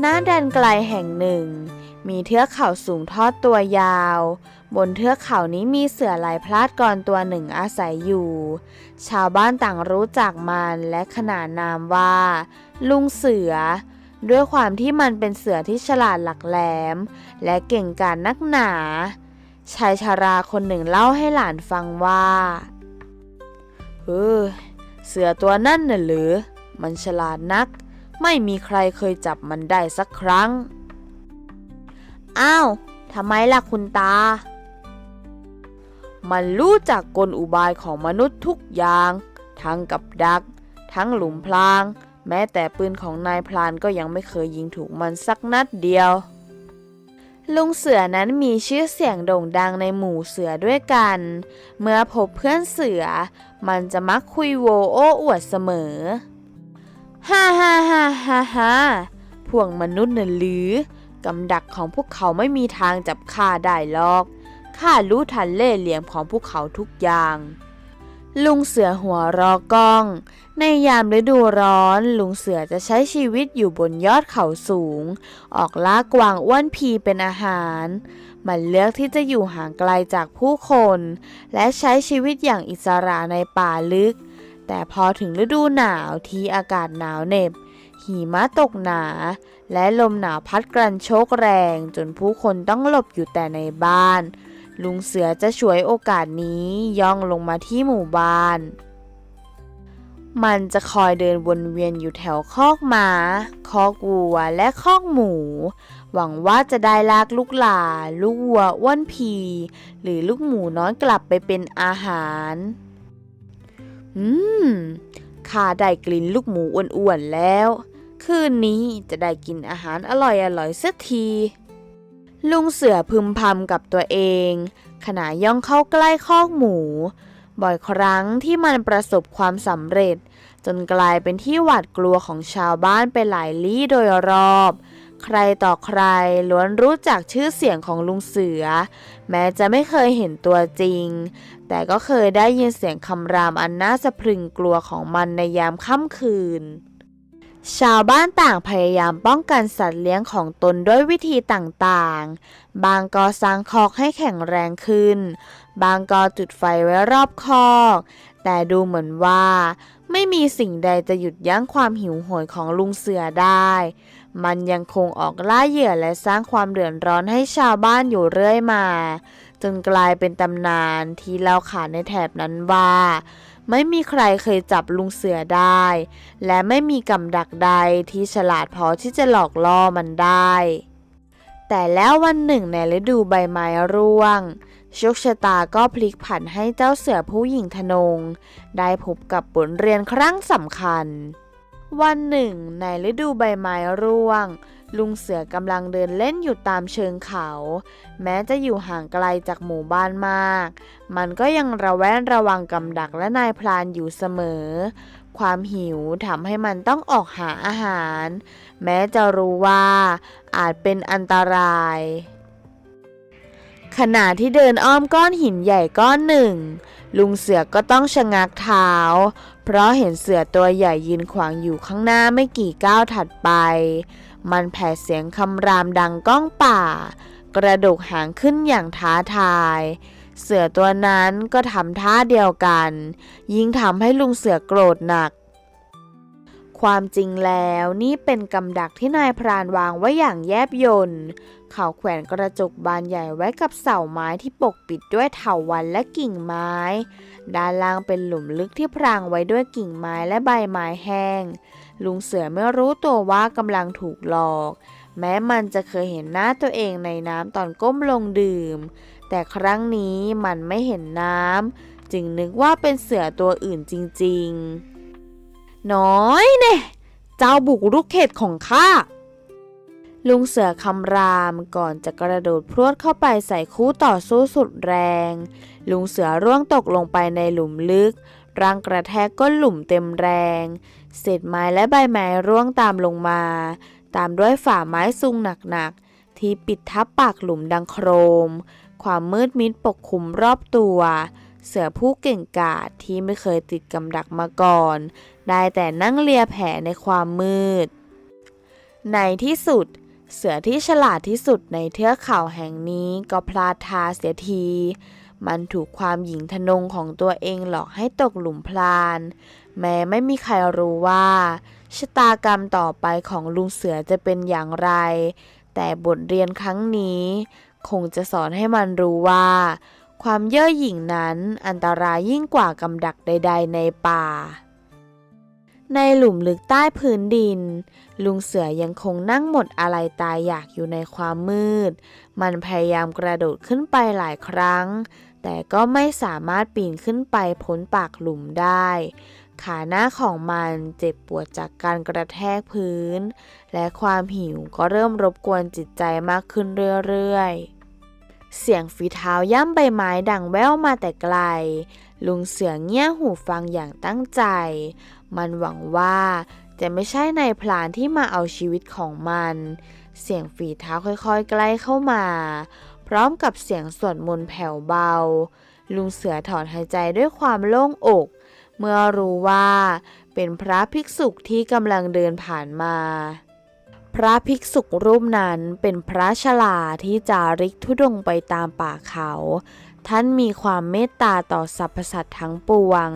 หน้าแดนไกลแห่งหนึ่ง มีเทือกเขาสูงทอดตัวยาว บนเทือกเขานี้มีเสือลายพลาดกรตัวหนึ่งอาศัยอยู่ ชาวบ้านต่างรู้จักมันและขนานนามว่า ลุงเสือ ด้วยความที่มันเป็นเสือที่ฉลาดหลักแหลม และเก่งกาจนักหนา ชายชาราคนหนึ่งเล่าให้หลานฟังว่าเออเสือตัวนั่นน่ะหรือ มันฉลาดนัก ไม่มีใครเคยจับมันได้สักครั้ง อ้าวทำไมล่ะคุณตา มันรู้จักกลอุบายของมนุษย์ทุกอย่าง ทั้งกับดัก ทั้งหลุมพราง แม้แต่ปืนของนายพลานก็ยังไม่เคยยิงถูกมันสักนัดเดียว ลุงเสือนั้นมีชื่อเสียงโด่งดังในหมู่เสือด้วยกัน เมื่อพบเพื่อนเสือ มันจะมักคุยโวโอ้อวดเสมอ ฮ่าฮ่าฮ่าฮ่าฮ่าพวกมนุษย์น่ะหรือกำดักของพวกเขาไม่มีทางจับข้าได้หรอก ข้ารู้ทันเล่ห์เหลี่ยมของพวกเขาทุกอย่าง ลุงเสือหัวรอกล้อง ในยามฤดูร้อน ลุงเสือจะใช้ชีวิตอยู่บนยอดเขาสูง ออกล่ากวางอ้วนพีเป็นอาหาร มันเลือกที่จะอยู่ห่างไกลจากผู้คน และใช้ชีวิตอย่างอิสระในป่าลึก แต่พอถึงฤดูหนาวที่อากาศหนาวเหน็บ หิมะตกหนา และลมหนาวพัดกรันโชกแรง จนผู้คนต้องหลบอยู่แต่ในบ้าน ลุงเสือจะฉวยโอกาสนี้ย่องลงมาที่หมู่บ้าน มันจะคอยเดินวนเวียนอยู่แถวคอกมา คอกวัวและคอกหมู หวังว่าจะได้ลากลูกหลา ลูกวัวอ้วนพี หรือลูกหมูน้อยกลับไปเป็นอาหาร อืม ข้าได้กลิ่นลูกหมูอ้วนๆแล้ว คืนนี้จะได้กินอาหารอร่อยๆสักที ลุงเสือพึมพำกับตัวเอง ขณะย่องเข้าใกล้คอกหมู บ่อยครั้งที่มันประสบความสำเร็จ จนกลายเป็นที่หวาดกลัวของชาวบ้านไปหลายลี้โดยรอบ ใครต่อใครล้วนรู้จักชื่อเสียงของลุงเสือ แม้จะไม่เคยเห็นตัวจริง แต่ก็เคยได้ยินเสียงคำรามอันน่าสะพรึงกลัวของมันในยามค่ำคืน ชาวบ้านต่างพยายามป้องกันสัตว์เลี้ยงของตนด้วยวิธีต่างๆ บางก็สร้างคอกให้แข็งแรงขึ้น บางก็จุดไฟไว้รอบคอก แต่ดูเหมือนว่า ไม่มีสิ่งใดจะหยุดยั้งความหิวโหยของลุงเสือได้ มันยังคงออกล่าเหยื่อและสร้างความเดือดร้อนให้ชาวบ้านอยู่เรื่อยมา จนกลายเป็นตำนานที่เล่าขานในแถบนั้นว่า ไม่มีใครเคยจับลุงเสือได้ และไม่มีกำดักใดที่ฉลาดพอที่จะหลอกล่อมันได้ แต่แล้ววันหนึ่งในฤดูใบไม้ร่วงโชคชะตาก็พลิกผันให้เจ้าเสือผู้หญิงทนง ได้พบกับบทเรียนครั้งสำคัญ วันหนึ่ง ในฤดูใบไม้ร่วง ลุงเสือกำลังเดินเล่นอยู่ตามเชิงเขา แม้จะอยู่ห่างไกลจากหมู่บ้านมาก มันก็ยังระแวดระวังกำดักและนายพรานอยู่เสมอ ความหิวทำให้มันต้องออกหาอาหาร แม้จะรู้ว่าอาจเป็นอันตรายขณะที่เดินอ้อมก้อนหินใหญ่ก้อนหนึ่ง ลุงเสือก็ต้องชะงักเท้า เพราะเห็นเสือตัวใหญ่ยืนขวางอยู่ข้างหน้าไม่กี่ก้าวถัดไป มันแผ่เสียงคำรามดังก้องป่า กระดกหางขึ้นอย่างท้าทาย เสือตัวนั้นก็ทำท่าเดียวกัน ยิ่งทำให้ลุงเสือโกรธหนัก ความจริงแล้วนี่เป็นกำดักที่นายพรานวางไว้อย่างแยบยล เขาแขวนกระจกบานใหญ่ไว้กับเสาไม้ที่ปกปิดด้วยเถาวัลย์และกิ่งไม้ ด้านล่างเป็นหลุมลึกที่พรางไว้ด้วยกิ่งไม้และใบไม้แห้ง ลุงเสือไม่รู้ตัวว่ากำลังถูกหลอก แม้มันจะเคยเห็นหน้าตัวเองในน้ำตอนก้มลงดื่ม แต่ครั้งนี้มันไม่เห็นน้ำจึงนึกว่าเป็นเสือตัวอื่นจริง ๆ น้อยเน่เจ้าบุกรุกเขตของข้า ลุงเสือคำรามก่อนจะกระโดดพรวดเข้าไปใส่คู่ต่อสู้สุดแรง ลุงเสือร่วงตกลงไปในหลุมลึก ร่างกระแทกก้นหลุมเต็มแรง เศษไม้และใบไม้ร่วงตามลงมา ตามด้วยฝ่าไม้ซุงหนักๆ ที่ปิดทับปากหลุมดังโครม ความมืดมิดปกคลุมรอบตัว เสือผู้เก่งกาจที่ไม่เคยติดกำดักมาก่อน ได้แต่นั่งเลียแผลในความมืด ในที่สุดเเสือที่ฉลาดที่สุดในเทือกเขาแห่งนี้ก็พลาดทาเสียที มันถูกความหญิงทะนงของตัวเองหลอกให้ตกหลุมพราน แม้ไม่มีใครรู้ว่าชะตากรรมต่อไปของลุงเสือจะเป็นอย่างไร แต่บทเรียนครั้งนี้ คงจะสอนให้มันรู้ว่า ความเย่อหยิ่งนั้นอันตรายยิ่งกว่ากำดักใด ๆ ในป่า ในหลุมลึกใต้พื้นดิน ลุงเสือยังคงนั่งหมดอะไรตายอยากอยู่ในความมืด มันพยายามกระโดดขึ้นไปหลายครั้ง แต่ก็ไม่สามารถปีนขึ้นไปพ้นปากหลุมได้ ขาหน้าของมันเจ็บปวดจากการกระแทกพื้น และความหิวก็เริ่มรบกวนจิตใจมากขึ้นเรื่อยๆเสียงฝีเท้าย่ำใบไม้ดังแว่วมาแต่ไกล ลุงเสือเงี่ยหูฟังอย่างตั้งใจ มันหวังว่า จะไม่ใช่นายพลานที่มาเอาชีวิตของมัน เสียงฝีเท้าค่อยๆ ใกล้เข้ามา พร้อมกับเสียงสวดมนต์แผ่วเบา ลุงเสือถอนหายใจด้วยความโล่งอก เมื่อรู้ว่าเป็นพระภิกษุที่กำลังเดินผ่านมา พระภิกษุรูปนั้นเป็นพระชลาที่จาริกทุดงค์ไปตามป่าเขา ท่านมีความเมตตาต่อสรรพสัตว์ทั้งปวง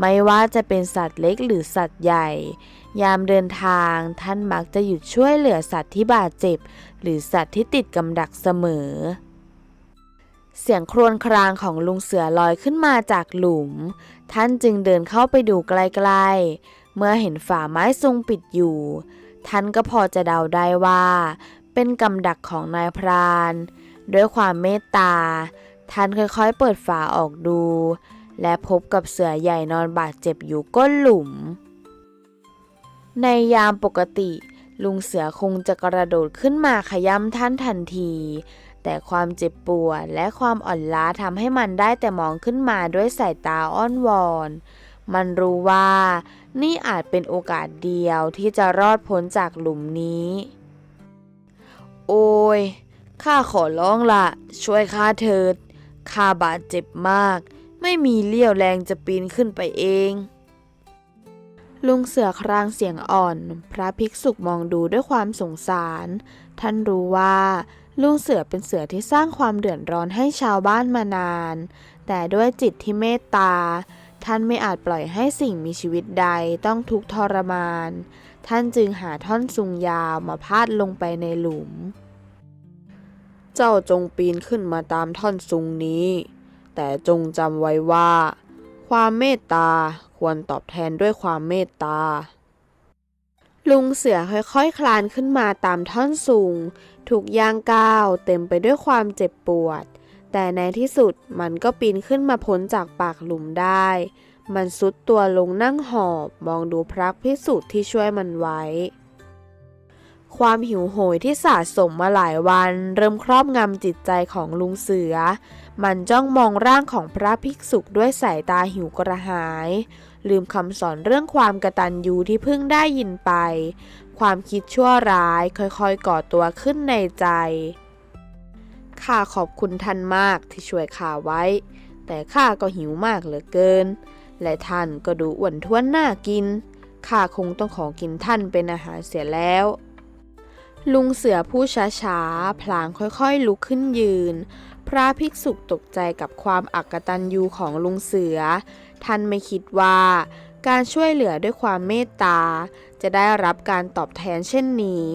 ไม่ว่าจะเป็นสัตว์เล็กหรือสัตว์ใหญ่ ยามเดินทางท่านมักจะหยุดช่วยเหลือสัตว์ที่บาดเจ็บ หรือสัตว์ที่ติดกำดักเสมอ เสียงครวญครางของลุงเสือลอยขึ้นมาจากหลุม ท่านจึงเดินเข้าไปดูใกล้ๆ เมื่อเห็นฝาไม้ทรงปิดอยู่ ท่านก็พอจะเดาได้ว่า เป็นกำดักของนายพราน ด้วยความเมตตา ท่านค่อยๆ เปิดฝาออกดู และพบกับเสือใหญ่นอนบาดเจ็บอยู่ก้นหลุม ในยามปกติ ลุงเสือคงจะกระโดดขึ้นมาขย้ำท่านทันที แต่ความเจ็บปวดและความอ่อนล้าทำให้มันได้แต่มองขึ้นมาด้วยสายตาอ้อนวอน มันรู้ว่านี่อาจเป็นโอกาสเดียวที่จะรอดพ้นจากหลุมนี้ โอ้ยข้าขอร้องละช่วยข้าเถิด ข้าบาดเจ็บมาก ไม่มีเลี้ยวแรงจะปีนขึ้นไปเอง ลุงเสือครางเสียงอ่อน พระภิกษุมองดูด้วยความสงสาร ท่านรู้ว่า ลุงเสือเป็นเสือที่สร้างความเดือดร้อนให้ชาวบ้านมานาน แต่ด้วยจิตที่เมตตา ท่านไม่อาจปล่อยให้สิ่งมีชีวิตใดต้องทุกข์ทรมาน ท่านจึงหาท่อนซุงยาวมาพาดลงไปในหลุม เจ้าจงปีนขึ้นมาตามท่อนซุงนี้ แต่จงจำไว้ว่า ความเมตตาควรตอบแทนด้วยความเมตตา ลุงเสือค่อยๆคคลานขึ้นมาตามท่อนสูง ถูกย่างก้าวเต็มไปด้วยความเจ็บปวด แต่ในที่สุดมันก็ปีนขึ้นมาพ้นจากปากหลุมได้ มันซุดตัวลงนั่งหอบมองดูพระพิสุทธิ์ที่ช่วยมันไว้ ความหิวโหยที่สะสมมาหลายวัน เริ่มครอบงำจิตใจของลุงเสือ มันจ้องมองร่างของพระภิกษุด้วยสายตาหิวกระหาย ลืมคำสอนเรื่องความกระตัญญูที่เพิ่งได้ยินไป ความคิดชั่วร้ายค่อยๆก่อตัวขึ้นในใจ ข้าขอบคุณท่านมากที่ช่วยข้าไว้ แต่ข้าก็หิวมากเหลือเกิน และท่านก็ดูอ้วนท้วนน่ากิน ข้าคงต้องขอกินท่านเป็นอาหารเสียแล้ว ลุงเสือผู้ช้าๆ พลางค่อยๆ ลุกขึ้นยืน พระภิกษุตกใจกับความอักตันยูของลุงเสือ ท่านไม่คิดว่า การช่วยเหลือด้วยความเมตตา จะได้รับการตอบแทนเช่นนี้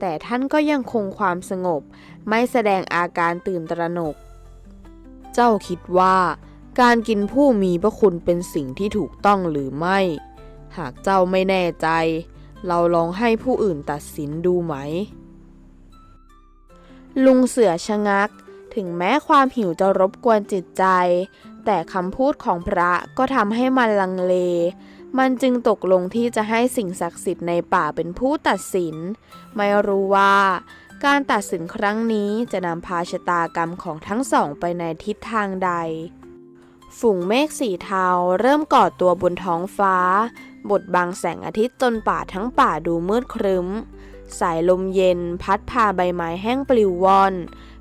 แต่ท่านก็ยังคงความสงบ ไม่แสดงอาการตื่นตระหนก เจ้าคิดว่า การกินผู้มีพระคุณเป็นสิ่งที่ถูกต้องหรือไม่ หากเจ้าไม่แน่ใจ เราลองให้ผู้อื่นตัดสินดูไหม ลุงเสือชะงัก ถึงแม้ความหิวจะรบกวนจิตใจ แต่คำพูดของพระก็ทำให้มันลังเล มันจึงตกลงที่จะให้สิ่งศักดิ์สิทธิ์ในป่าเป็นผู้ตัดสิน ไม่รู้ว่าการตัดสินครั้งนี้จะนำพาชะตากรรมของทั้งสองไปในทิศทางใด ฝูงเมฆสีเทาเริ่มก่อตัวบนท้องฟ้า บดบังแสงอาทิตย์จนป่าทั้งป่าดูมืดครึ้ม สายลมเย็นพัดพาใบไม้แห้งปลิวว่อน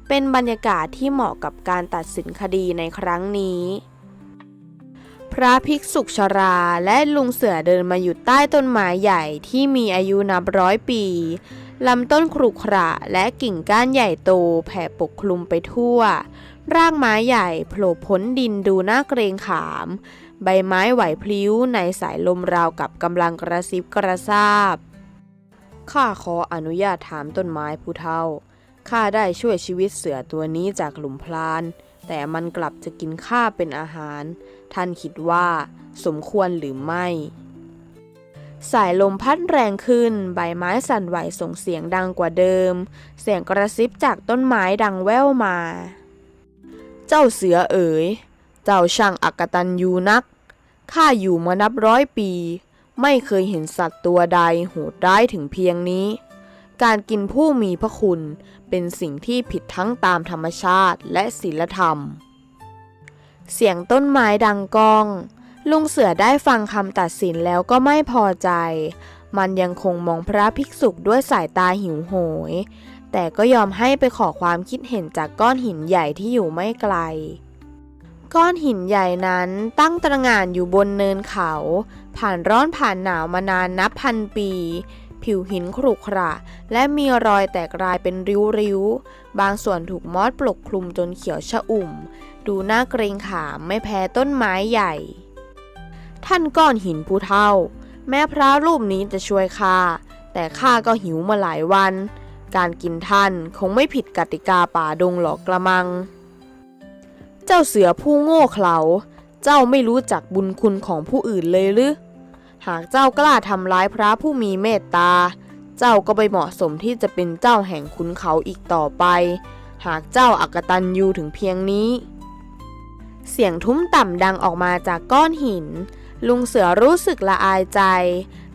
เป็นบรรยากาศที่เหมาะกับการตัดสินคดีในครั้งนี้ พระภิกษุชราและลุงเสือเดินมาอยู่ใต้ต้นไม้ใหญ่ที่มีอายุนับร้อยปีลำต้นขรุขระและกิ่งก้านใหญ่โตแผ่ปกคลุมไปทั่ว รากไม้ใหญ่โผล่พ้นดินดูน่าเกรงขาม ใบไม้ไหวพลิ้วในสายลมราวกับกำลังกระซิบกระซาบ ข้าขออนุญาตถามต้นไม้ผู้เฒ่า ข้าได้ช่วยชีวิตเสือตัวนี้จากหลุมพราน แต่มันกลับจะกินข้าเป็นอาหาร ท่านคิดว่า สมควรหรือไม่ สายลมพัดแรงขึ้น ใบไม้สั่นไหวส่งเสียงดังกว่าเดิม เสียงกระซิบจากต้นไม้ดังแว่วมา เจ้าเสือเอ๋ย เจ้าช่างอักตันยูนัก ข้าอยู่มานับร้อยปี ไม่เคยเห็นสัตว์ตัวใดโหดร้ายถึงเพียงนี้ การกินผู้มีพระคุณเป็นสิ่งที่ผิดทั้งตามธรรมชาติและศีลธรรม เสียงต้นไม้ดังก้อง ลุงเสือได้ฟังคำตัดสินแล้วก็ไม่พอใจ มันยังคงมองพระภิกษุด้วยสายตาหิวโหย แต่ก็ยอมให้ไปขอความคิดเห็นจากก้อนหินใหญ่ที่อยู่ไม่ไกล ก้อนหินใหญ่นั้นตั้งตระหง่านอยู่บนเนินเขา ผ่านร้อนผ่านหนาวมานานนับพันปี ผิวหินขรุขระ และมีรอยแตกรายเป็นริ้วๆ บางส่วนถูกมอดปกคลุมจนเขียวชะอุ่ม ดูน่าเกรงขามไม่แพ้ต้นไม้ใหญ่ ท่านก้อนหินผู้เท่า แม้พระรูปนี้จะช่วยข้าแต่ข้าก็หิวมาหลายวัน การกินท่านคงไม่ผิดกติกาป่าดงหรอกกระมัง เจ้าเสือผู้โง่เขลา เจ้าไม่รู้จักบุญคุณของผู้อื่นเลยหรือ หากเจ้ากล้าทำร้ายพระผู้มีเมตตา เจ้าก็ไม่เหมาะสมที่จะเป็นเจ้าแห่งขุนเขาอีกต่อไป หากเจ้าอักตันยูถึงเพียงนี้ เสียงทุ้มต่ำดังออกมาจากก้อนหิน ลุงเสือรู้สึกละอายใจ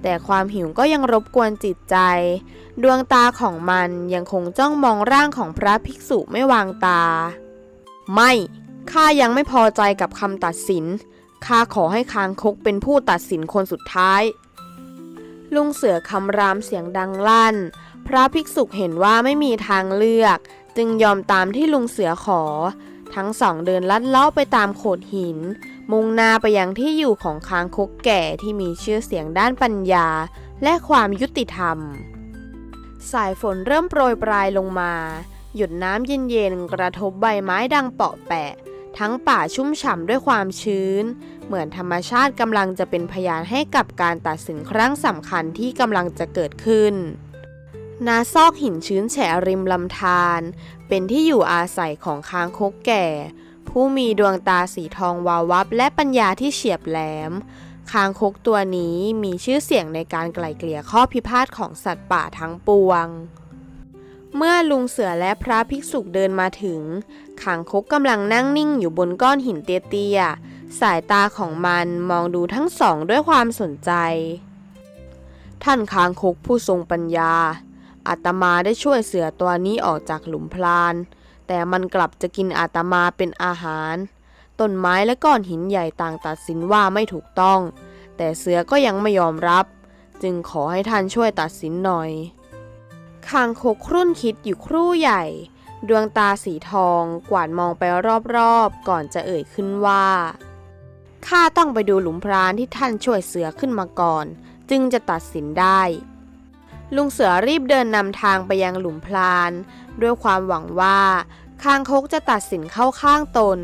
แต่ความหิวก็ยังรบกวนจิตใจ ดวงตาของมันยังคงจ้องมองร่างของพระภิกษุไม่วางตา ไม่ข้ายังไม่พอใจกับคำตัดสินข้าขอให้คางคกเป็นผู้ตัดสินคนสุดท้าย ลุงเสือคำรามเสียงดังลั่น พระภิกษุเห็นว่าไม่มีทางเลือก จึงยอมตามที่ลุงเสือขอ ทั้งสองเดินลัดเล้าไปตามโขดหิน มุ่งหน้าไปยังที่อยู่ของคางคกแก่ที่มีชื่อเสียงด้านปัญญา และความยุติธรรม สายฝนเริ่มโปรยปลายลงมา หยดน้ำเย็นๆกระทบใบไม้ดังเปาะแปะ ทั้งป่าชุ่มฉ่ำด้วยความชื้น เหมือนธรรมชาติกำลังจะเป็นพยานให้กับการตัดสินครั้งสำคัญที่กำลังจะเกิดขึ้นนาซอกหินชื้นแฉะริมลำธารเป็นที่อยู่อาศัยของคางคกแก่ ผู้มีดวงตาสีทองวาววับ และปัญญาที่เฉียบแหลม คางคกตัวนี้มีชื่อเสียงในการไกล่เกลี่ยข้อพิพาทของสัตว์ป่าทั้งปวง เมื่อลุงเสือและพระภิกษุเดินมาถึงคางคกกำลังนั่งนิ่งอยู่บนก้อนหินเตี้ยๆ สายตาของมันมองดูทั้งสองด้วยความสนใจ ท่านคางคกผู้ทรงปัญญาอาตมาได้ช่วยเสือตัวนี้ออกจากหลุมพราน แต่มันกลับจะกินอาตมาเป็นอาหาร ต้นไม้และก้อนหินใหญ่ต่างตัดสินว่าไม่ถูกต้อง แต่เสือก็ยังไม่ยอมรับ จึงขอให้ท่านช่วยตัดสินหน่อยคางคกครุ่นคิดอยู่ครู่ใหญ่ ดวงตาสีทองกวาดมองไปรอบๆ ก่อนจะเอ่ยขึ้นว่า ข้าต้องไปดูหลุมพรานที่ท่านช่วยเสือขึ้นมาก่อน จึงจะตัดสินได้ ลุงเสือรีบเดินนำทางไปยังหลุมพราน ด้วยความหวังว่าคางคกจะตัดสินเข้าข้างตน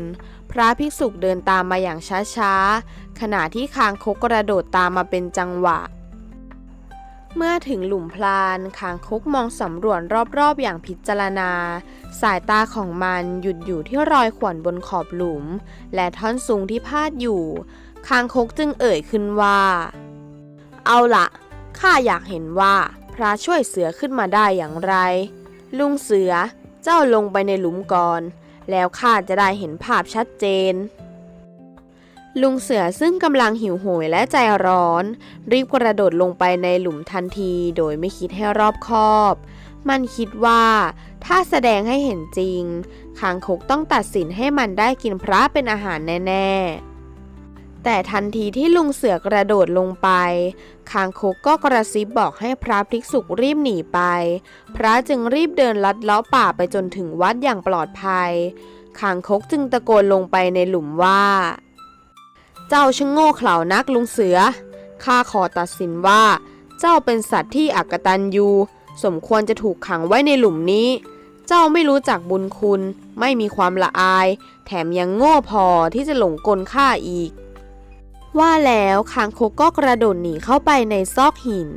พระภิกษุเดินตามมาอย่างช้าๆ ขณะที่คางคกกระโดดตามมาเป็นจังหวะ เมื่อถึงหลุมพรานคางคกมองสำรวจรอบๆอย่างพิจารณา สายตาของมันหยุดอยู่ที่รอยข่วนบนขอบหลุม และท่อนซุงที่พาดอยู่ คางคกจึงเอ่ยขึ้นว่า เอาละข้าอยากเห็นว่า พระช่วยเสือขึ้นมาได้อย่างไร ลุงเสือเจ้าลงไปในหลุมก่อน แล้วข้าจะได้เห็นภาพชัดเจน ลุงเสือซึ่งกำลังหิวโหยและใจร้อน รีบกระโดดลงไปในหลุมทันทีโดยไม่คิดให้รอบคอบ มันคิดว่าถ้าแสดงให้เห็นจริงคางคกต้องตัดสินให้มันได้กินพระเป็นอาหารแน่ ๆ แต่ทันทีที่ลุงเสือกระโดดลงไป คางคกก็กระซิบบอกให้พระภิกษุรีบหนีไป พระจึงรีบเดินลัดเล้าป่าไปจนถึงวัดอย่างปลอดภัย คางคกจึงตะโกนลงไปในหลุมว่า เจ้าช่างโง่เขลานักลุงเสือ ข้าขอตัดสินว่า เจ้าเป็นสัตว์ที่อักตันยูสมควรจะถูกขังไว้ในหลุมนี้ เจ้าไม่รู้จักบุญคุณ ไม่มีความละอาย แถมยังโง่พอที่จะหลงกลข้าอีก ว่าแล้วคางคกก็กระโดดหนีเข้าไปในซอกหิน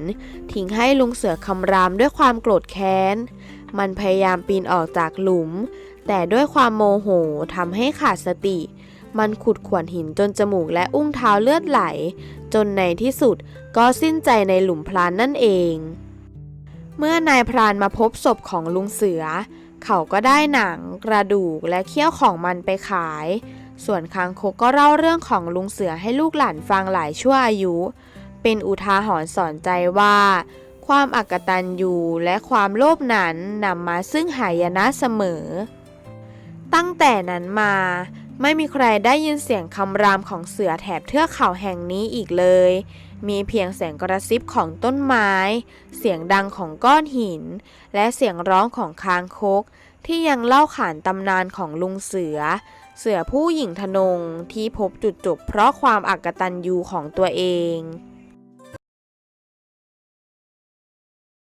ทิ้งให้ลุงเสือคำรามด้วยความโกรธแค้น มันพยายามปีนออกจากหลุม แต่ด้วยความโมโหทำให้ขาดสติ มันขุดขวนหินจนจมูกและอุ้งเท้าเลือดไหล จนในที่สุดก็สิ้นใจในหลุมพรานนั่นเอง เมื่อนายพรานมาพบศพของลุงเสือ เขาก็ได้หนัง กระดูกและเขี้ยวของมันไปขาย ส่วนคางคกก็เล่าเรื่องของลุงเสือให้ลูกหลานฟังหลายชั่วอายุ เป็นอุทาหรณ์สอนใจว่า ความอักตันอยู่และความโลภนั้นนำมาซึ่งหายนะเสมอ ตั้งแต่นั้นมาไม่มีใครได้ยินเสียงคำรามของเสือแถบเทือกเขาแห่งนี้อีกเลย มีเพียงเสียงกระซิบของต้นไม้ เสียงดังของก้อนหิน และเสียงร้องของคางคก ที่ยังเล่าขานตำนานของลุงเสือ เสือผู้หญิงทนงที่พบจุดจบเพราะความอักตันยูของตัวเอง